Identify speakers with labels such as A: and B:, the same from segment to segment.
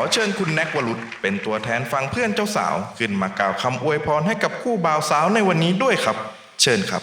A: อเชิญคุณแน็กวรุษเป็นตัวแทนฟังเพื่อนเจ้าสาว ขึ้นมากล่าวคำอวยพรให้กับคู่บ่าวสาวในวันนี้ด้วยครับ เชิญครับ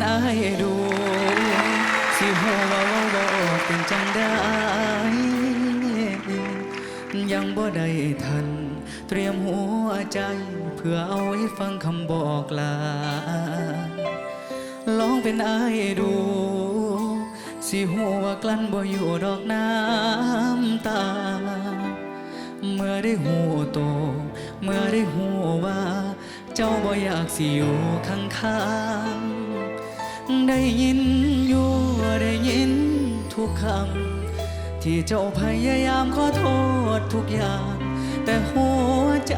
B: องเป็นอายดู สิหัวาเว่าบ่เป็นจังได้ ยังบ่ได้ทัน เตรียมหัวใจ เพื่อเอาไว้ฟังคำบอกลา ลองเป็นอายดู สิหัวากลั้นบ่อยู่ดอกน้ำตา เมื่อได้หูโต เมื่อได้หูว่า เจ้าบ่อยากสิอยู่ข้างข้างๆ ได้ยินอยู่ได้ยินทุกคำที่เจ้าพยายามขอโทษทุกอย่าง แต่หัวใจ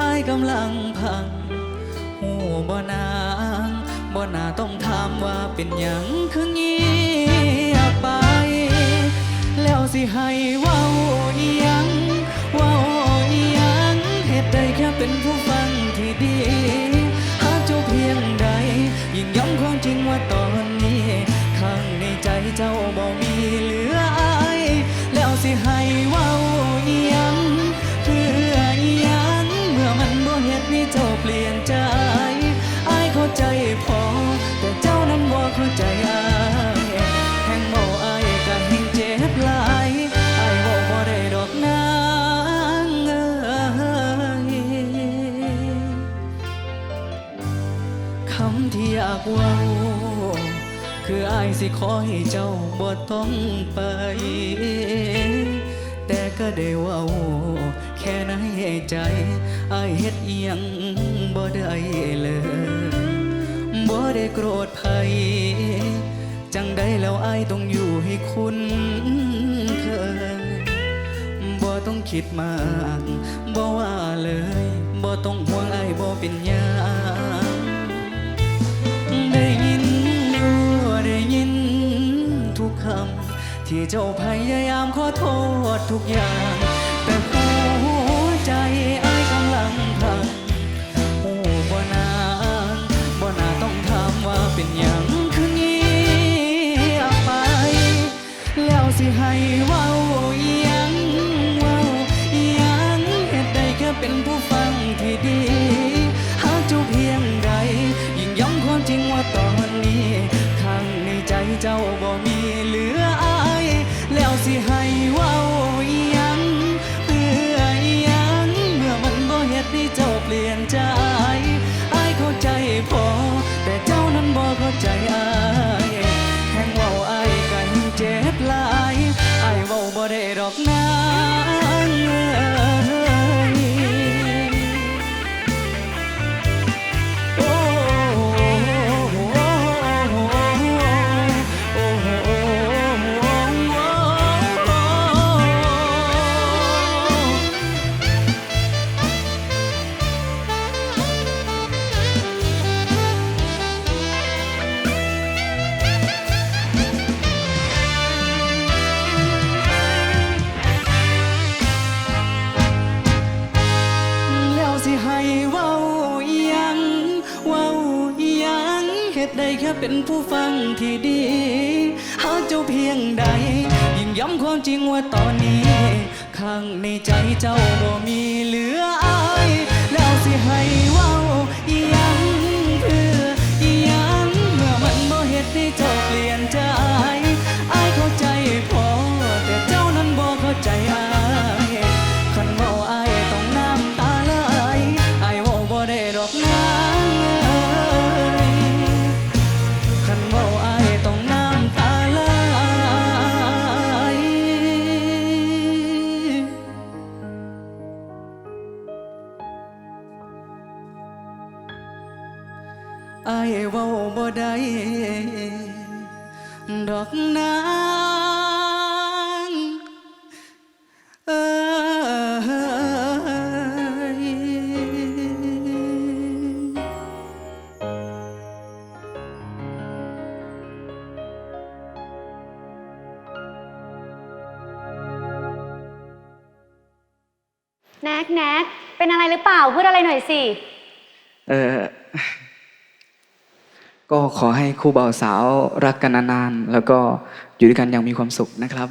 B: อายกำลังพังหูบ่นางบ่นาต้องถามว่าเป็นหยังคือเงียบไป แล้วสิให้ว้าอียังว้าอียังเหตุใดแค่เป็นผู้ำที่อยากเว่าคืออายสิขอให้เจ้าบ่ต้องไป แต่ก็ได้เว่าแค่ในใจอายเฮ็ดเอียงบ่ได้เลยบ่ได้โกรธไผจังได้แล้วอายต้องอยู่ให้คุณเคยบ่ต้องคิดมากบ่ว่าเลยบ่ต้องห่วงไอ้ายบ่เป็นยัง ที่เจ้าพยายามขอโทษทุกอย่าง แต่หัวใจไอ้ายกำลังพังโอ้บ่นางบ่นาต้องถามว่าเป็นหยังคือเงียบไป แล้วสิให้เว้าอีหยังเว้าอีหยังเหตุใดแค่เป็นผู้ฟังที่ดีหากเจ้าเพียงใด ยิ่งย้ำความจริงว่าตอนนี้ข้างในใจเจ้าบ่มี ด้ดอกนา เป็นผู้ฟังที่ดี หากเจ้าเพียงใด ยิ่งย้ำความจริงว่าตอนนี้ ข้างในใจเจ้าบ่มีเหลืออายแล้วสิให้ ไอ้เว้าบ่ได้ดอกนางเอ้
C: แน็กแน็กเป็นอะไรหรือเปล่า พูดอะไรหน่อยสิ
D: เออ ก็ขอให้คู่บ่าวสาวรักกันนานๆ แล้วก็อยู่ด้วยกันอย่างมีความสุขนะครับ